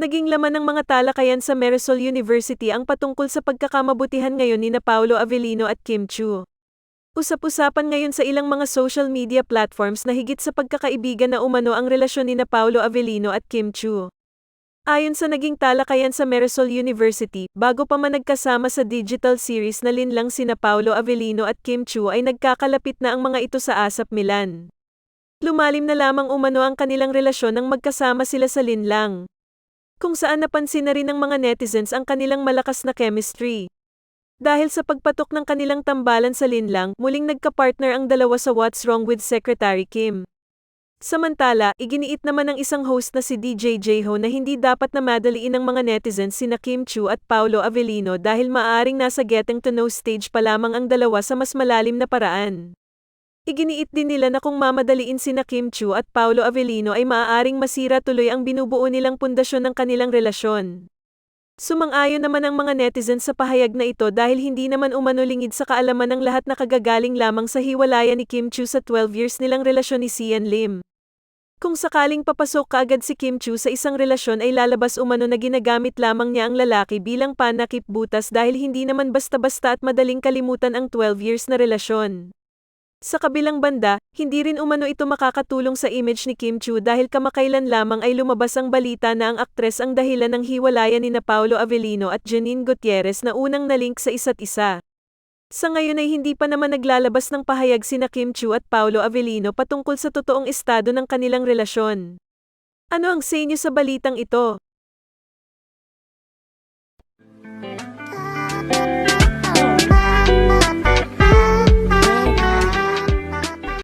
Naging laman ng mga talakayan sa Marisol University ang patungkol sa pagkakamabutihan ngayon ni na Paulo Avellino at Kim Chu. Usap-usapan ngayon sa ilang mga social media platforms na higit sa pagkakaibigan na umano ang relasyon ni na Paulo Avellino at Kim Chu. Ayon sa naging talakayan sa Marisol University, bago pa man nagkasama sa digital series na linlang sina Paulo Avellino at Kim Chu ay nagkakalapit na ang mga ito sa Asap Milan. Lumalim na lamang umano ang kanilang relasyon nang magkasama sila sa linlang. Kung saan napansin na rin ng mga netizens ang kanilang malakas na chemistry. Dahil sa pagpatok ng kanilang tambalan sa linlang, muling nagka-partner ang dalawa sa What's Wrong with Secretary Kim. Samantala, iginiit naman ng isang host na si DJ Jeho na hindi dapat na madaliin ng mga netizens sina Kim Chu at Paulo Avellino dahil maaring nasa getting to know stage pa lamang ang dalawa sa mas malalim na paraan. Iginiit din nila na kung mamadaliin sina Kim Chu at Paulo Avellino ay maaaring masira tuloy ang binubuo nilang pundasyon ng kanilang relasyon. Sumang-ayon naman ang mga netizens sa pahayag na ito dahil hindi naman umano lingid sa kaalaman ng lahat na kagagaling lamang sa hiwalayan ni Kim Chu sa 12 years nilang relasyon ni Sian Lim. Kung sakaling papasok kaagad si Kim Chu sa isang relasyon ay lalabas umano na ginagamit lamang niya ang lalaki bilang panakip butas dahil hindi naman basta-basta at madaling kalimutan ang 12 years na relasyon. Sa kabilang banda, hindi rin umano ito makakatulong sa image ni Kim Chu dahil kamakailan lamang ay lumabas ang balita na ang aktres ang dahilan ng hiwalayan ni na Paulo Avellino at Janine Gutierrez na unang nalink sa isa't isa. Sa ngayon ay hindi pa naman naglalabas ng pahayag sina Kim Chu at Paulo Avellino patungkol sa totoong estado ng kanilang relasyon. Ano ang sa inyo sa balitang ito?